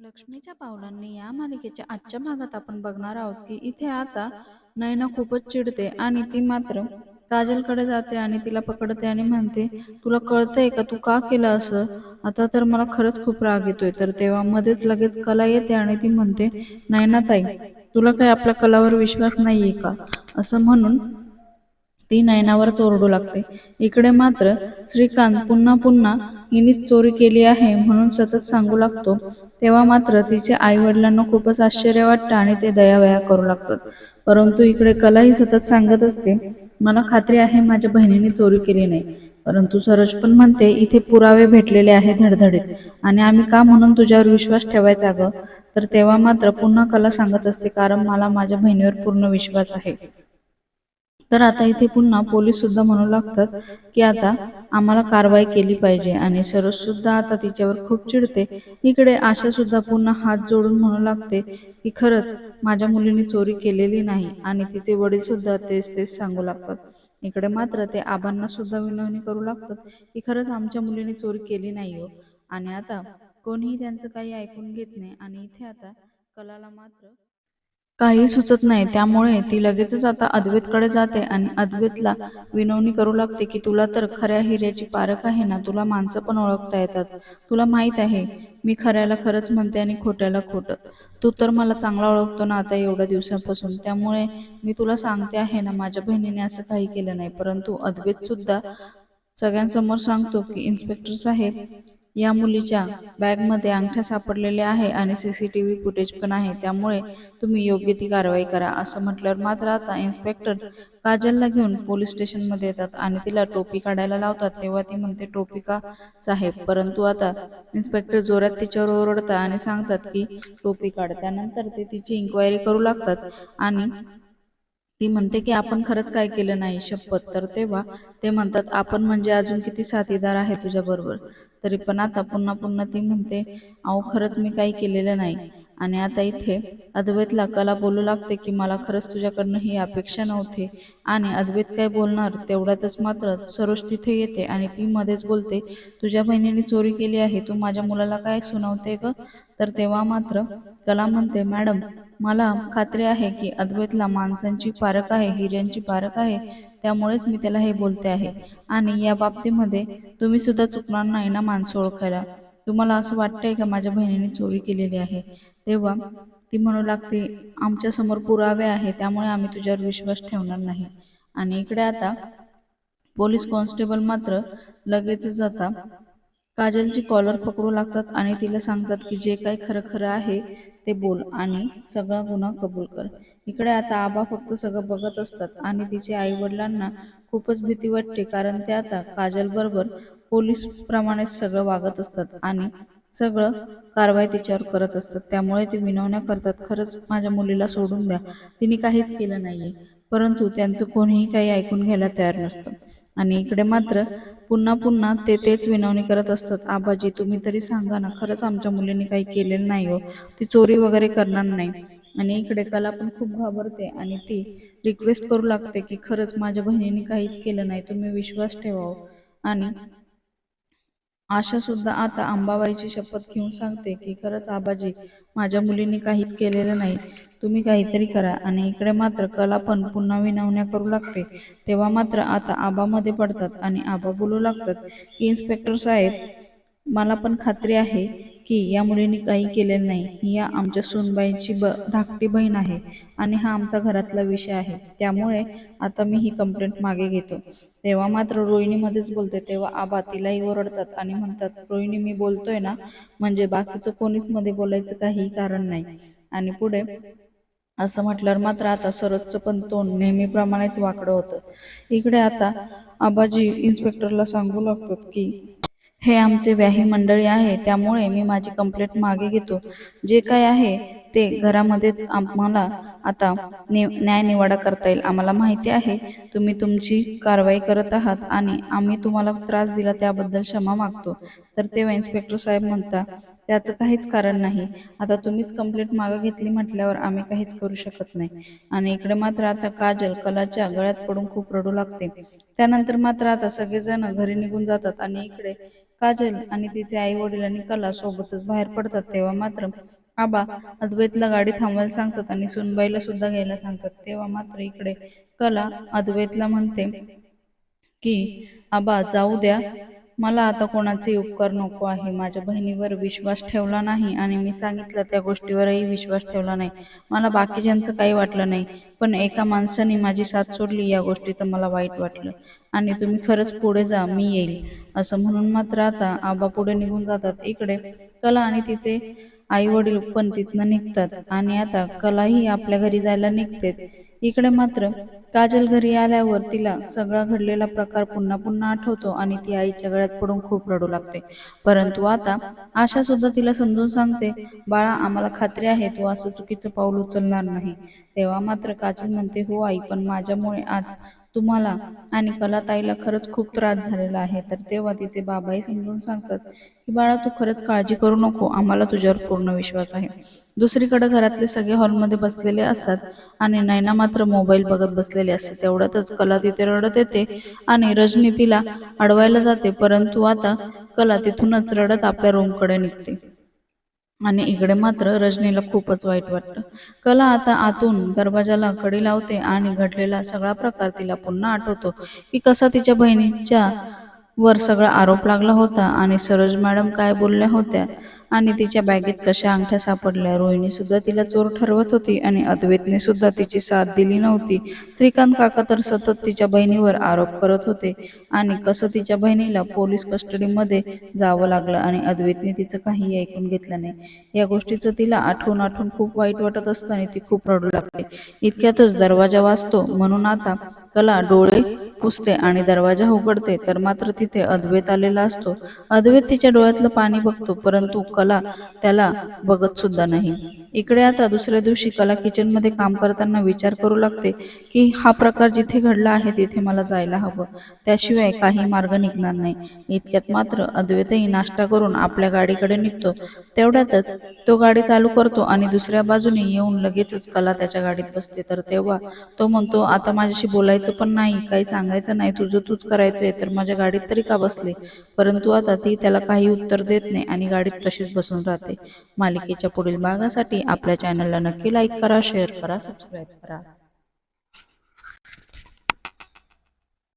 लक्ष्मीच्या पावलांनी या मालिकेच्या आजच्या भागात आपण बघणार आहोत की इथे आता नैना खूपच चिडते आणि ती मात्र काजलकडे जाते आणि तिला पकडते आणि म्हणते तुला कळतंय का तू का केलं असं? आता तर मला खरंच खूप राग येतोय. तर तेव्हा मध्येच लगेच कला येते आणि ती म्हणते नयनाताई तुला काही आपल्या कलावर विश्वास नाहीये का? असं म्हणून ती नयनावरच ओरडू लागते. इकडे मात्र श्रीकांत पुन्हा पुन्हा हिनीच चोरी केली आहे म्हणून सतत सांगू लागतो. तेव्हा मात्र तिच्या आई वडिलांना खूपच आश्चर्य वाटतं आणि ते दयावया करू लागतात. परंतु इकडे कलाही सतत सांगत असते मला खात्री आहे माझ्या बहिणीने चोरी केली नाही परंतु सरोज पण म्हणते इथे पुरावे भेटलेले आहे धडधडीत आणि आम्ही का म्हणून तुझ्यावर विश्वास ठेवायचा ग तर तेव्हा मात्र पुन्हा कला सांगत असते कारण मला माझ्या बहिणीवर पूर्ण विश्वास आहे. तर आता इथे पुन्हा पोलीस सुद्धा म्हणू लागतात की आता आम्हाला कारवाई केली पाहिजे आणि सरोज सुद्धा आता तिच्यावर खूप चिडते. इकडे आशा सुद्धा पुन्हा हात जोडून म्हणू लागते की खरंच माझ्या मुलीने चोरी केलेली नाही आणि तिचे वडील सुद्धा तेच तेच सांगू लागतात. इकडे मात्र ते आबांना सुद्धा विनवणी करू लागतात की खरंच आमच्या मुलीने चोरी केली नाही हो. आणि आता कोणीही त्यांचं काही ऐकून घेत नाही आणि इथे आता कलाला मात्र काही सुचत नाही. त्यामुळे ती लगेचच आता अद्वैतकडे जाते आणि अद्वैतला विनवणी करू लागते की तुला तर खऱ्या हिऱ्याची पारख आहे ना? तुला माणसं पण ओळखता येतात. तुला माहीत आहे मी खऱ्याला खरंच म्हणते आणि खोट्याला खोटं. तू तर मला चांगला ओळखतो ना आता एवढ्या दिवसापासून. त्यामुळे मी तुला सांगते आहे ना माझ्या बहिणीने असं काही केलं नाही. परंतु अद्वैत सुद्धा सगळ्यांसमोर सांगतो की इन्स्पेक्टर साहेब या मुलीच्या बॅगमध्ये अंगठ्या सापडलेले आहे आणि सीसीटीव्ही फुटेज पण आहे. त्यामुळे तुम्ही योग्य ती कारवाई करा असं म्हटल्यावर मात्र आता इन्स्पेक्टर काजलला घेऊन पोलीस स्टेशनमध्ये येतात आणि तिला टोपी काढायला लावतात. तेव्हा ती म्हणते टोपी का साहेब? परंतु आता इन्स्पेक्टर जोरात तिच्यावर ओरडतात आणि सांगतात की टोपी काढ त्यानंतर ते तिची इन्क्वायरी करू लागतात आणि ती म्हणते की आपण खरंच काय केलं नाही शपथ. तर तेव्हा ते म्हणतात आपण म्हणजे अजून किती साथीदार आहे तुझ्या बरोबर तरी पण आता पुन्हा पुन्हा ती म्हणते अहो खरंच मी काही केलेलं नाही. आणि आता इथे अद्वैतला कला बोलू लागते की मला खरंच तुझ्याकडनं ही अपेक्षा नव्हती. आणि अद्वैत काय बोलणार? तेवढ्यातच मात्र सरोज तिथे येते आणि ती मध्येच बोलते तुझ्या बहिणीने चोरी केली आहे तू माझ्या मुलाला काय सुनावते ग? तर तेव्हा मात्र कला म्हणते मॅडम मला खात्री आहे की अद्वैतला माणसांची पारख आहे हिऱ्यांची पारख आहे. त्यामुळेच मी त्याला हे बोलते आहे. आणि या बाबतीमध्ये तुम्ही सुद्धा चुकणार नाही ना माणसं ओळखायला. तुम्हाला असं वाटतंय का माझ्या बहिणीने चोरी केलेली आहे? तेव्हा ती म्हणू लागते आमच्यासमोर पुरावे आहे त्यामुळे आम्ही तुझ्यावर विश्वास ठेवणार नाही. आणि इकडे आता पोलीस कॉन्स्टेबल मात्र लगेचच जाता काजलची कॉलर पकडू लागतात आणि तिला सांगतात की जे काही खरं खरं आहे ते बोल आणि सगळा गुन्हा कबूल कर. इकडे आता आबा फक्त सगळं बघत असतात आणि तिचे आई वडिलांना खूपच भीती वाटते कारण ते आता काजल बरोबर पोलीस प्रमाणेच सगळं वागत असतात आणि सगळं कारवाई तिच्यावर करत असतात. त्यामुळे ते विनवण्या करतात. खरंच माझ्या मुलीला सोडून द्या. तिने काहीच केलं नाहीये. परंतु त्यांचं कोणीही काही ऐकून घ्यायला तयार नसतं. आणि इकडे मात्र पुन्हा पुन्हा ते तेच विनवणी करत असतात. आबाजी तुम्ही तरी सांगा ना खरंच आमच्या मुलीने काही केलेलं नाही हो. ती चोरी वगैरे करणार नाही. आणि इकडे कला पण खूप घाबरते आणि ती रिक्वेस्ट करू लागते की खरंच माझ्या बहिणीने काहीच केलं नाही. तुम्ही विश्वास ठेवावं हो. आणि आशा सुद्धा आता अंबाबाईची शपथ घेऊन सांगते की खरंच आबाजी माझ्या मुलीने काहीच केलेलं नाही. तुम्ही काहीतरी करा आणि इकडे मात्र कला पण पुन्हा विनवण्या करू लागते. तेव्हा मात्र आता आबामध्ये पडतात आणि आबा बोलू लागतात की इन्स्पेक्टर साहेब मला पण खात्री आहे की या मुलीने काही केलेलं नाही. ही या आमच्या सुनबाईंची ब धाकटी बहीण आहे आणि हा आमचा घरातला विषय आहे. त्यामुळे आता मी ही कंप्लेंट मागे घेतो. तेव्हा मात्र रोहिणीमध्येच बोलते. तेव्हा आबा तिलाही ओरडतात आणि म्हणतात रोहिणी मी बोलतोय ना म्हणजे बाकीचं कोणीच मध्ये बोलायचं काही कारण नाही. आणि पुढे असं म्हटल्यावर मात्र आता सरोजचं पण तोंड नेहमीप्रमाणेच वाकडं होतं. इकडे आता आबाजी इन्स्पेक्टरला सांगू लागतात की हे आमचे व्याही मंडळी आहे त्यामुळे मी माझी कंप्लेंट मागे घेतो. जे काय आहे ते घरामध्येच आम्हाला आता न्याय निवाडा करता येईल. आम्हाला माहिती आहे तुम्ही तुमची कारवाई करत आहात आणि आम्ही तुम्हाला त्रास दिला त्याबद्दल क्षमा मागतो. तर तेव्हा इन्स्पेक्टर साहेब म्हणता त्याचं काहीच कारण नाही. आता तुम्हीच कंप्लेंट मागं घेतली म्हटल्यावर आम्ही काहीच करू शकत नाही. आणि इकडे मात्र आता काजल कलाच्या गळ्यात पडून खूप रडू लागते. त्यानंतर मात्र आता सगळेजण घरी निघून जातात आणि इकडे काजल आणि तिचे आई वडील आणि कला सोबतच बाहेर पडतात तेव्हा मात्र आबा अद्वैतला गाडी थांबवायला सांगतात आणि सुनबाईला सुद्धा घ्यायला सांगतात. तेव्हा मात्र इकडे कला अद्वैतला म्हणते की आबा जाऊ द्या. मला आता कोणाचे उपकार नको आहे. माझ्या बहिणीवर विश्वास ठेवला नाही आणि मी सांगितलं त्या गोष्टीवरही विश्वास ठेवला नाही. मला बाकीच्यांचं काही वाटलं नाही पण एका माणसाने माझी साथ सोडली या गोष्टीचं मला वाईट वाटलं. आणि तुम्ही खरंच पुढे जा मी येईल. असं म्हणून मात्र आता आबा पुढे निघून जातात. इकडे कला आणि तिचे आई वडील पण तिथनं निघतात आणि आता कलाही आपल्या घरी जायला निघते इकडे मात्र काजल घरी आल्यावर तिला सगळा घडलेला प्रकार पुन्हा पुन्हा आठवतो आणि ती आईच्या गळ्यात पडून खूप रडू लागते. परंतु आता आशा सुद्धा तिला समजून सांगते बाळा आम्हाला खात्री आहे तू असं चुकीचं पाऊल उचलणार नाही. तेव्हा मात्र काजल म्हणते हो आई पण माझ्यामुळे आज तुम्हाला आणि कलाताईला खरंच खूप त्रास झालेला आहे. तर तेव्हा तिचे बाबाही समजून सांगतात की बाळा तू खरंच काळजी करू नको. आम्हाला तुझ्यावर पूर्ण विश्वास आहे. दुसरीकडे घरातले सगळे हॉलमध्ये बसलेले असतात आणि नैना मात्र मोबाईल बघत बसलेली असते. तेवढ्यातच कला तिथे रडत येते आणि रजनी तिला अडवायला जाते. परंतु आता कला तिथूनच रडत आपल्या रूमकडे निघते. आणि इकडे मात्र रजनीला खूपच वाईट वाटतं. कला आता आतून दरवाजाला कडी लावते आणि घडलेला सगळा प्रकार तिला पुन्हा आठवतो. की कसा तिच्या बहिणीच्या वर सगळा आरोप लागला होता आणि सरोज मॅडम काय बोलल्या होत्या आणि तिच्या बॅगेत कशा अंगठ्या सापडल्या? रोहिणी सुद्धा तिला चोर ठरवत होती आणि अद्वैतने सुद्धा तिची साथ दिली नव्हती. श्रीकांत काका तर सतत तिच्या बहिणीवर आरोप करत होते आणि कसं तिच्या बहिणीला पोलीस कस्टडीमध्ये जावं लागलं आणि अद्वैतने तिचं काही ऐकून घेतलं नाही. या गोष्टीचं तिला आठवून आठवून खूप वाईट वाटत असताना ती खूप रडू लागते. इतक्यातच दरवाजा वाचतो म्हणून आता कला डोळे पुसते आणि दरवाजा उघडते तर मात्र तिथे अद्वैत आलेला असतो. अद्वैत तिच्या डोळ्यातलं पाणी बघतो परंतु कला त्याला बघत सुद्धा नाही. इकडे आता दुसऱ्या दिवशी कला किचनमध्ये काम करताना विचार करू लागते की हा प्रकार जिथे घडला आहे तिथे मला जायला हवं. त्याशिवाय काही मार्ग निघणार नाही. इतक्यात मात्र अद्वैतही नाश्ता करून आपल्या गाडीकडे निघतो. तेवढ्यातच तो गाडी चालू करतो आणि दुसऱ्या बाजूने येऊन लगेचच कला त्याच्या गाडीत बसते. तर तेव्हा तो म्हणतो आता माझ्याशी बोलायचं पण नाही काही सांग सांगायचं नाही तुझं तूच करायचंय तर माझ्या गाडीत तरी का बसले? परंतु आता ती त्याला काही उत्तर देत नाही आणि गाडीत तशीच बसून राहते. मालिकेच्या पुढील भागासाठी आपल्या चॅनलला नक्की लाईक करा शेअर करा सबस्क्राईब करा.